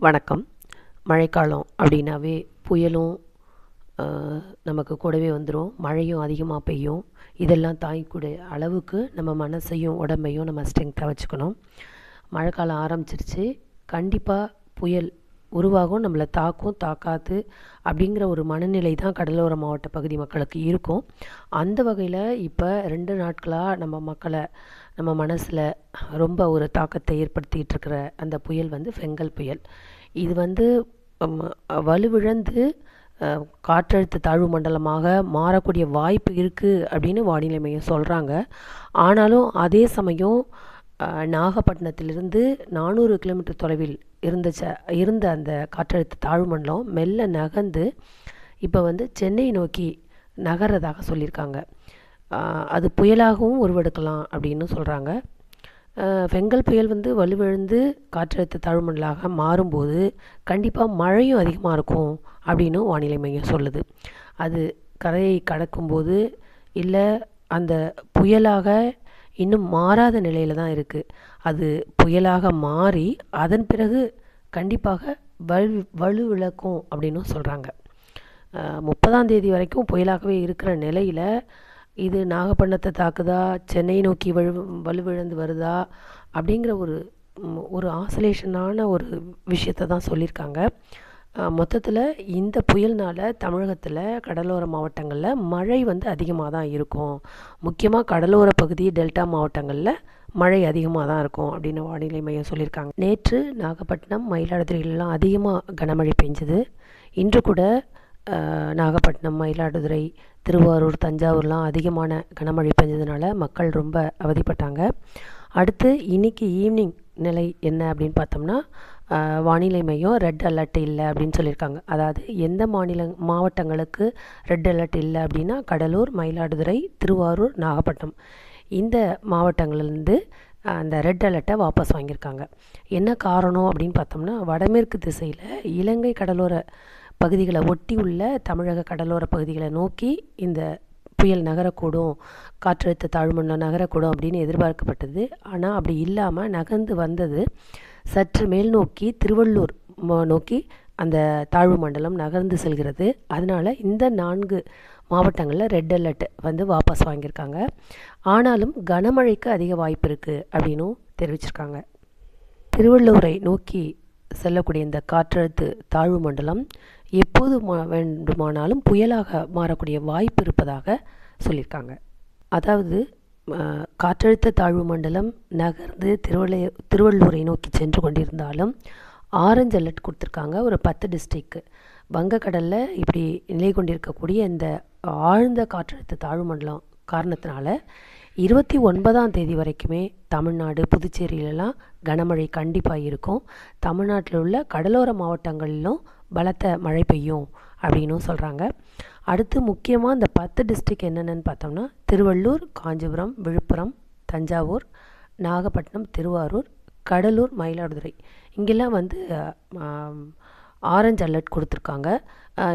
வணக்கம். மழைக்காலம் அப்படின்னாவே புயலும் நமக்கு கூடவே வந்துடும் மழையும் அதிகமாக பெய்யும். இதெல்லாம் தாங்கிக்கூடிய அளவுக்கு நம்ம மனசையும் உடம்பையும் நம்ம ஸ்ட்ரென்த்தாக வச்சுக்கணும். மழைக்காலம் ஆரம்பிச்சிருச்சு. கண்டிப்பாக புயல் உருவாகும். நம்மளை தாக்கும் தாக்காது அப்படிங்கிற ஒரு மனநிலை தான் கடலோர மாவட்ட பகுதி மக்களுக்கு இருக்கும். அந்த வகையில் இப்போ ரெண்டு நாட்களாக நம்ம மக்களை நம்ம மனசில் ரொம்ப ஒரு தாக்கத்தை ஏற்படுத்திகிட்டு இருக்கிற அந்த புயல் வந்து ஃபெங்கல் புயல். இது வந்து வலுவிழந்து காற்றழுத்த தாழ்வு மண்டலமாக மாறக்கூடிய வாய்ப்பு இருக்குது அப்படின்னு வானிலை மையம் சொல்கிறாங்க ஆனாலும் அதே சமயம் நாகப்பட்டினத்திலிருந்து நானூறு கிலோமீட்டர் தொலைவில் இருந்துச்ச இருந்த அந்த காற்றழுத்த தாழ்வு மண்டலம் மெல்ல நகர்ந்து இப்போ வந்து சென்னை நோக்கி நகர்றதாக சொல்லியிருக்காங்க. அது புயலாகவும் உருவெடுக்கலாம் அப்படின்னு சொல்கிறாங்க ஃபெங்கல் புயல் வந்து வலுவிழந்து காற்றழுத்த தாழ்மண்டலாக மாறும்போது கண்டிப்பாக மழையும் அதிகமாக இருக்கும் அப்படின்னு வானிலை மையம் சொல்லுது. அது கரையை கடக்கும்போது இல்லை அந்த புயலாக இன்னும் மாறாத நிலையில் தான் இருக்குது அது புயலாக மாறி அதன் பிறகு கண்டிப்பாக வலு வலுவிழக்கும் அப்படின்னும் சொல்கிறாங்க முப்பதாம் தேதி வரைக்கும் புயலாகவே இருக்கிற நிலையில் இது நாகப்பட்டினத்தை தாக்குதா? சென்னை நோக்கி வலு வலுவிழந்து வருதா? அப்படிங்கிற ஒரு ஒரு ஆசோலேஷனான ஒரு விஷயத்தை தான் சொல்லியிருக்காங்க. மொத்தத்தில் இந்த புயல்னால் தமிழகத்தில் கடலோர மாவட்டங்களில் மழை வந்து அதிகமாக தான் இருக்கும். முக்கியமாக கடலோர பகுதி டெல்டா மாவட்டங்களில் மழை அதிகமாக தான் இருக்கும் அப்படின்னு வானிலை மையம் சொல்லியிருக்காங்க. நேற்று நாகப்பட்டினம் மயிலாடுதுறையிலலாம் அதிகமாக கனமழை பெஞ்சுது. இன்று கூட நாகப்பட்டினம் மயிலாடுதுறை திருவாரூர் தஞ்சாவூர்லாம் அதிகமான கனமழை பெஞ்சதுனால மக்கள் ரொம்ப அவதிப்பட்டாங்க. அடுத்து இன்றைக்கி ஈவினிங் நிலை என்ன அப்படின்னு பார்த்தோம்னா வானிலை மையம் ரெட் அலர்ட் இல்லை அப்படின்னு சொல்லியிருக்காங்க. அதாவது எந்த மாநில மாவட்டங்களுக்கு ரெட் அலர்ட் இல்லை அப்படின்னா கடலூர் மயிலாடுதுறை திருவாரூர் நாகப்பட்டினம். இந்த மாவட்டங்கள்லேருந்து அந்த ரெட் அலர்ட்டை வாபஸ் வாங்கியிருக்காங்க. என்ன காரணம் அப்படின்னு பார்த்தோம்னா வடமேற்கு திசையில் இலங்கை கடலோர பகுதிகளை ஒட்டி உள்ள தமிழக கடலோர பகுதிகளை நோக்கி இந்த புயல் நகரக்கூடும் காற்றழுத்த தாழ்மண்டலம் நகரக்கூடும் அப்படின்னு எதிர்பார்க்கப்பட்டது. ஆனால் அப்படி இல்லாமல் நகர்ந்து வந்தது சற்று மேல் நோக்கி திருவள்ளூர் நோக்கி அந்த தாழ்வு மண்டலம் நகர்ந்து செல்கிறது. அதனால் இந்த நான்கு மாவட்டங்களில் ரெட் அலர்ட் வந்து வாபஸ் வாங்கியிருக்காங்க. ஆனாலும் கனமழைக்கு அதிக வாய்ப்பு இருக்குது அப்படின்னும் தெரிவிச்சிருக்காங்க. திருவள்ளூரை நோக்கி செல்லக்கூடிய இந்த காற்றழுத்து தாழ்வு மண்டலம் எப்போது வேண்டுமானாலும் புயலாக மாறக்கூடிய வாய்ப்பு இருப்பதாக சொல்லியிருக்காங்க. அதாவது காற்றழுத்த தாழ்வு மண்டலம் நகர்ந்து திருவள்ளைய திருவள்ளூரை நோக்கி சென்று கொண்டிருந்தாலும் ஆரஞ்சு அலர்ட் கொடுத்துருக்காங்க ஒரு பத்து டிஸ்ட்ரிக்கு. வங்கக்கடலில் இப்படி நிலை கொண்டிருக்கக்கூடிய இந்த ஆழ்ந்த காற்றழுத்த தாழ்வு மண்டலம் காரணத்தினால இருபத்தி ஒன்பதாம் தேதி வரைக்குமே தமிழ்நாடு புதுச்சேரியிலலாம் கனமழை கண்டிப்பாக இருக்கும். தமிழ்நாட்டில் உள்ள கடலோர மாவட்டங்களிலும் பலத்த மழை பெய்யும் அப்படின்னும் சொல்கிறாங்க அடுத்து முக்கியமாக இந்த பத்து டிஸ்ட்ரிக் என்னென்னு பார்த்தோம்னா திருவள்ளூர் காஞ்சிபுரம் விழுப்புரம் தஞ்சாவூர் நாகப்பட்டினம் திருவாரூர் கடலூர் மயிலாடுதுறை. இங்கெல்லாம் வந்து ஆரஞ்சு அலர்ட் கொடுத்துருக்காங்க.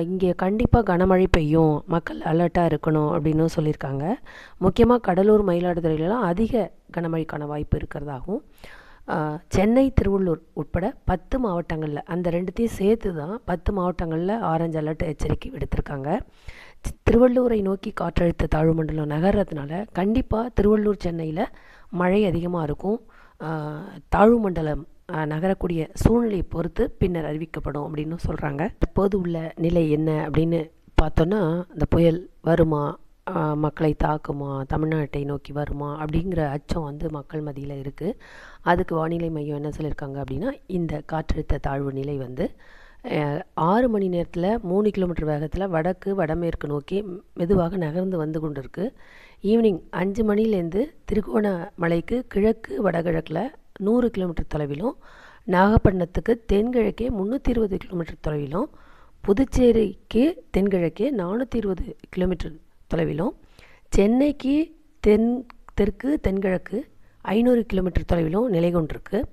இங்கே கண்டிப்பாக கனமழை பெய்யும். மக்கள் அலர்ட்டாக இருக்கணும் அப்படின்னு சொல்லியிருக்காங்க. முக்கியமாக கடலூர் மயிலாடுதுறையிலலாம் அதிக கனமழைக்கான வாய்ப்பு இருக்கிறதாகவும் சென்னை திருவள்ளூர் உட்பட பத்து மாவட்டங்களில் அந்த ரெண்டுத்தையும் சேர்த்து தான் பத்து மாவட்டங்களில் ஆரஞ்சு அலர்ட் எச்சரிக்கை விடுத்திருக்காங்க. திருவள்ளூரை நோக்கி காற்றழுத்த தாழ்வு மண்டலம் நகர்றதுனால கண்டிப்பாக திருவள்ளூர் சென்னையில் மழை அதிகமாக இருக்கும். தாழ்வு மண்டலம் நகரக்கூடிய சூழ்நிலையை பொறுத்து பின்னர் அறிவிக்கப்படும் அப்படின்னு சொல்கிறாங்க இப்போது உள்ள நிலை என்ன அப்படின்னு பார்த்தோன்னா இந்த புயல் வருமா? மக்களை தாக்குமா? தமிழ்நாட்டை நோக்கி வருமா? அப்படிங்கிற அச்சம் வந்து மக்கள் மத்தியில் இருக்குது அதுக்கு வானிலை மையம் என்ன சொல்லியிருக்காங்க அப்படின்னா இந்த காற்றழுத்த தாழ்வு நிலை வந்து ஆறு மணி நேரத்தில் மூணு கிலோமீட்டர் வேகத்தில் வடக்கு வடமேற்கு நோக்கி மெதுவாக நகர்ந்து வந்து கொண்டு இருக்குது ஈவினிங் அஞ்சு மணிலேருந்து திருகோணமலைக்கு கிழக்கு வடகிழக்கில் நூறு கிலோமீட்டர் தொலைவிலும் நாகப்பட்டினத்துக்கு தென்கிழக்கே முந்நூற்றி இருபது கிலோமீட்டர் தொலைவிலும் புதுச்சேரிக்கு தென்கிழக்கே நானூற்றி இருபது கிலோமீட்டர் தொலைவிலும் சென்னைக்கு தென் தெற்கு தென்கிழக்கு ஐநூறு கிலோமீட்டர் தொலைவிலும் நிலை கொண்டிருக்கு.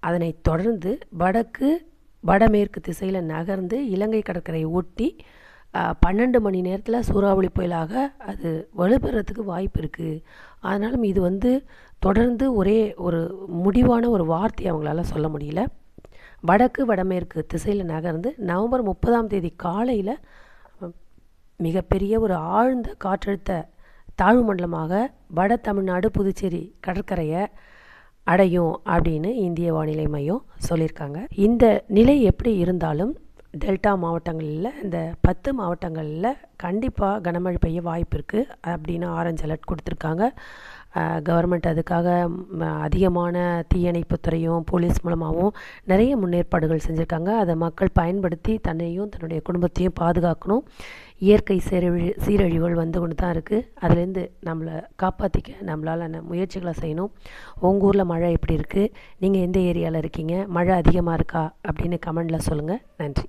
அதனை தொடர்ந்து வடக்கு வடமேற்கு திசையில் நகர்ந்து இலங்கை கடற்கரையை ஒட்டி பன்னெண்டு மணி நேரத்தில் சூறாவளி புயலாக அது வலுப்பெறத்துக்கு வாய்ப்பு இருக்குது அதனாலும் இது வந்து தொடர்ந்து ஒரே ஒரு முடிவான ஒரு வார்த்தையை அவங்களால சொல்ல முடியல. வடக்கு வடமேற்கு திசையில் நகர்ந்து நவம்பர் முப்பதாம் தேதி காலையில் மிகப்பெரிய ஒரு ஆழ்ந்த காற்றழுத்த தாழ்வு மண்டலமாக வட தமிழ்நாடு புதுச்சேரி கடற்கரையை அடையும் அப்படின்னு இந்திய வானிலை மையம் சொல்லியிருக்காங்க. இந்த நிலை எப்படி இருந்தாலும் டெல்டா மாவட்டங்களில் இந்த பத்து மாவட்டங்களில் கண்டிப்பாக கனமழை பெய்ய வாய்ப்பு இருக்குது அப்படின்னு ஆரஞ்சு அலர்ட் கொடுத்துருக்காங்க. கவர்மெண்ட் அதுக்காக அதிகமான அதிகமான தீயணைப்புத்துறையும் போலீஸ் மூலமாகவும் நிறைய முன்னேற்பாடுகள் செஞ்சுருக்காங்க. அதை மக்கள் பயன்படுத்தி தன்னையும் தன்னுடைய குடும்பத்தையும் பாதுகாக்கணும். இயற்கை சீரழி சீரழிவுகள் வந்து கொண்டு தான் இருக்குது அதுலேருந்து நம்மளை காப்பாற்றிக்க நம்மளால் முயற்சிகளை செய்யணும். உங்கள் ஊரில் மழை எப்படி இருக்குது நீங்கள் எந்த ஏரியாவில் இருக்கீங்க? மழை அதிகமாக இருக்கா? அப்படின்னு கமெண்டில் சொல்லுங்கள் நன்றி.